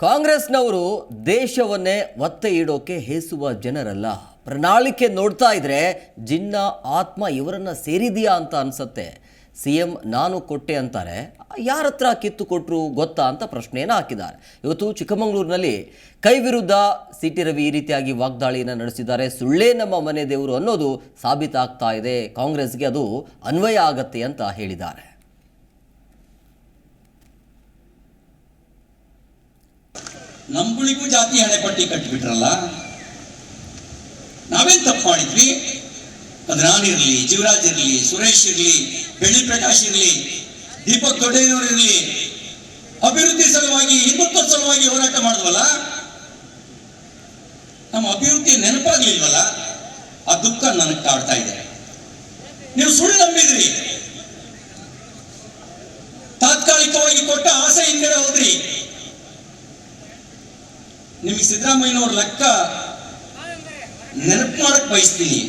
ಕಾಂಗ್ರೆಸ್ನವರು ದೇಶವನ್ನೇ ಒತ್ತೆ ಇಡೋಕೆ ಹೇಸುವ ಜನರಲ್ಲ. ಪ್ರಣಾಳಿಕೆ ನೋಡ್ತಾ ಇದ್ರೆ ಜಿನ್ನ, ಆತ್ಮ ಇವರನ್ನ ಸೇರಿದೆಯಾ ಅಂತ ಅನ್ಸತ್ತೆ. ಸಿ ಎಂ ನಾನು ಕೊಟ್ಟೆ ಅಂತಾರೆ. ಯಾರ ಹತ್ರ ಕಿತ್ತು ಕೊಟ್ಟರು ಗೊತ್ತಾ ಅಂತ ಪ್ರಶ್ನೆಯನ್ನು ಹಾಕಿದ್ದಾರೆ. ಇವತ್ತು ಚಿಕ್ಕಮಗಳೂರಿನಲ್ಲಿ ಕೈ ವಿರುದ್ಧ ಸಿ ಟಿ ರವಿ ಈ ರೀತಿಯಾಗಿ ವಾಗ್ದಾಳಿಯನ್ನು ನಡೆಸಿದ್ದಾರೆ. ಸುಳ್ಳೇ ನಮ್ಮ ಮನೆ ದೇವರು ಅನ್ನೋದು ಸಾಬೀತಾಗ್ತಾ ಇದೆ. ಕಾಂಗ್ರೆಸ್ಗೆ ಅದು ಅನ್ವಯ ಆಗತ್ತೆ ಅಂತ ಹೇಳಿದ್ದಾರೆ. ನಮ್ಗಳಿಗೂ ಜಾತಿ ಹಣೆ ಪಟ್ಟಿ ಕಟ್ಟಿಬಿಟ್ರಲ್ಲ ನಾವೇನ್ ತಪ್ಪು ಮಾಡಿದ್ವಿ? ಅದು ನಾನಿರ್ಲಿ ಜೀವರಾಜ್ ಇರ್ಲಿ, ಸುರೇಶ್ ಇರ್ಲಿ, ಬೆಳ್ಳಿ ಪ್ರಕಾಶ್ ಇರ್ಲಿ, ದೀಪಕ್ ದೊಡ್ಡಯ್ಯನವರು ಇರ್ಲಿ, ಅಭಿವೃದ್ಧಿ ಸಲುವಾಗಿ, ಹಿಂದುತ್ವ ಸಲುವಾಗಿ ಹೋರಾಟ ಮಾಡಿದ್ವಲ್ಲ, ನಮ್ಮ ಅಭಿವೃದ್ಧಿ ನೆನಪಾಗ್ಲಿಲ್ವಲ್ಲ, ಆ ದುಃಖ ನನಗೆ ಕಾಡ್ತಾ ಇದೆ. ನೀವು ಸುಳ್ಳು ನಿಮಗೆ ಸಿದ್ದರಾಮಯ್ಯನವ್ರ ಲೆಕ್ಕ ನೆನಪು ಮಾಡಕ್ ಬಯಸ್ತೀನಿ.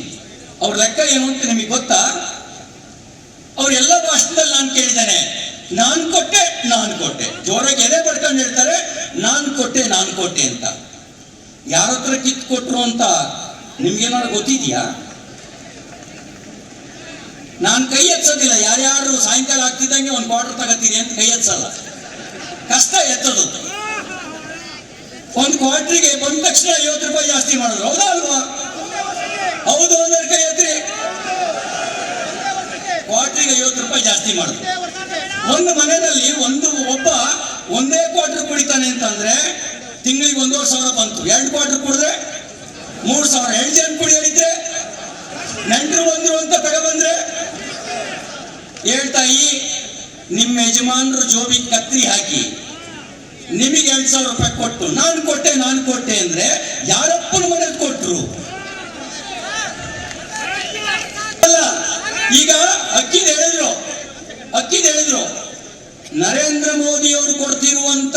ಅವ್ರ ಲೆಕ್ಕ ಏನು ಅಂತ ನಿಮಗೆ ಗೊತ್ತಾ? ಅವ್ರ ಎಲ್ಲ ಭಾಷಣದಲ್ಲಿ ನಾನು ಕೇಳಿದ್ದೇನೆ ನಾನು ಕೊಟ್ಟೆ ನಾನು ಕೊಟ್ಟೆ. ಜೋರಾಗಿ ಎದೆ ಪಡ್ಕೊಂಡು ಹೇಳ್ತಾರೆ, ನಾನು ಕೊಟ್ಟೆ ನಾನು ಕೊಟ್ಟೆ ಅಂತ. ಯಾರ ಹತ್ರ ಕಿತ್ತು ಕೊಟ್ರು ಅಂತ ನಿಮ್ಗೇನಾದ್ರು ಗೊತ್ತಿದ್ಯಾ? ನಾನು ಕೈ ಎತ್ತೋದಿಲ್ಲ ಯಾರ್ಯಾರು ಸಾಯಂಕಾಲ ಆಗ್ತಿದ್ದಂಗೆ ಒಂದು ಕ್ವಾರ್ಟರ್ ತಗೋತೀರಿ ಅಂತ ಕೈ ಎತ್ತಲ್ಲ ಕಷ್ಟ ಎತ್ತದು. ಒಂದು ಕ್ವಾರ್ಟ್ರಿಗೆ ಬಂದ ತಕ್ಷಣ ಐವತ್ತು ರೂಪಾಯಿ ಜಾಸ್ತಿ ಮಾಡಿದ್ರು. ಹೌದಾ ಅಲ್ವಾ? ಹೌದು ಅಂದ್ರೆ ಕೈ ಎತ್ರಿ ಕ್ವಾರ್ಟ್ರಿಗೆ ಐವತ್ತು ರೂಪಾಯಿ ಜಾಸ್ತಿ ಮಾಡಿದ್ರು. ಒಂದು ಮನೆಯಲ್ಲಿ ಒಂದು ಒಬ್ಬ ಒಂದೇ ಕ್ವಾರ್ಟರ್ ಕುಡಿತಾನೆ ಅಂತಂದ್ರೆ ತಿಂಗಳಿಗೆ ಒಂದೂವರೆ ಸಾವಿರ ಬಂತು. ಎರಡು ಕ್ವಾರ್ಟರ್ ಕುಡಿದ್ರೆ ಮೂರು ಸಾವಿರ. ಎರಡು ಜನ ಕುಡಿಯೋರಿದ್ರೆ ನೆಂಟರು ಬಂದ್ರು ಅಂತ ತಗೊಬಂದ್ರೆ ಹೇಳ್ತಾಯಿ ನಿಮ್ಮ ಯಜಮಾನರು ಜೋಬಿಗೆ ಕತ್ರಿ ಹಾಕಿ. ನಿಮಗೆ ಎರಡ್ ಸಾವಿರ ರೂಪಾಯಿ ಕೊಟ್ಟು, ನಾನು ಕೊಟ್ಟೆ ನಾನು ಕೊಟ್ಟೆ ಅಂದ್ರೆ ಯಾರಪ್ಪನ ಮನೇಲಿ ಕೊಟ್ರು? ಅಲ್ಲ, ಈಗ ಅಕ್ಕಿದ ಹೇಳಿದ್ರು. ಅಕ್ಕಿದ ಹೇಳಿದ್ರು, ನರೇಂದ್ರ ಮೋದಿ ಅವರು ಕೊಡ್ತಿರುವಂತ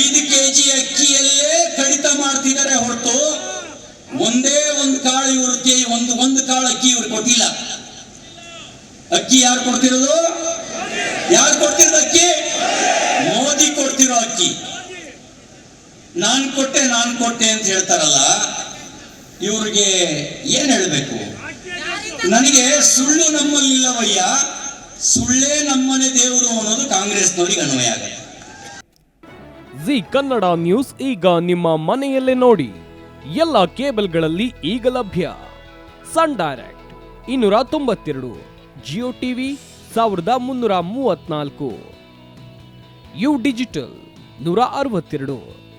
ಐದು ಕೆಜಿ ಅಕ್ಕಿಯಲ್ಲೇ ಕಡಿತ ಮಾಡ್ತಿದ್ದಾರೆ ಹೊರತು ಒಂದೇ ಒಂದು ಕಾಳು ಇವ್ರಿಗೆ ಒಂದು ಒಂದು ಕಾಳು ಅಕ್ಕಿ ಇವ್ರು ಕೊಟ್ಟಿಲ್ಲ. ಅಕ್ಕಿ ಯಾರು ಕೊಡ್ತಿರೋದು? ಯಾರು ಕೊಡ್ತಿರೋದು ಅಕ್ಕಿ ಮೋದಿ ಕೊಡ್ತಿರೋ ಅಕ್ಕಿ ನಾನ್ ಕೊಟ್ಟೆ ನಾನ್ ಕೊಟ್ಟೆ ಅಂತ ಹೇಳ್ತಾರಲ್ಲ, ಇವ್ರಿಗೆ ಏನ್ ಹೇಳಬೇಕು? ನನಗೆ ಸುಳ್ಳು ನಮ್ಮಲ್ಲಿಲ್ಲವಯ್ಯ ಸುಳ್ಳೇ ನಮ್ಮನೆ ದೇವರು ಅನ್ನೋದು ಕಾಂಗ್ರೆಸ್ನವರಿಗೆ ಅನ್ವಯ ಆಗುತ್ತೆ. ಜಿ ಕನ್ನಡ ನ್ಯೂಸ್ ಈಗ ನಿಮ್ಮ ಮನೆಯಲ್ಲೇ ನೋಡಿ. ಎಲ್ಲ ಕೇಬಲ್ಗಳಲ್ಲಿ ಈಗ ಲಭ್ಯ. ಸನ್ ಡೈರೆಕ್ಟ್ ಇನ್ನೂರ ತೊಂಬತ್ತೆರಡು, ಜಿಯೋ ಟಿವಿ ಸಾವಿರದ ಮುನ್ನೂರ ಮೂವತ್ನಾಲ್ಕು ಯು ಡಿಜಿಟಲ್ ನೂರ ಅರವತ್ತೆರಡು.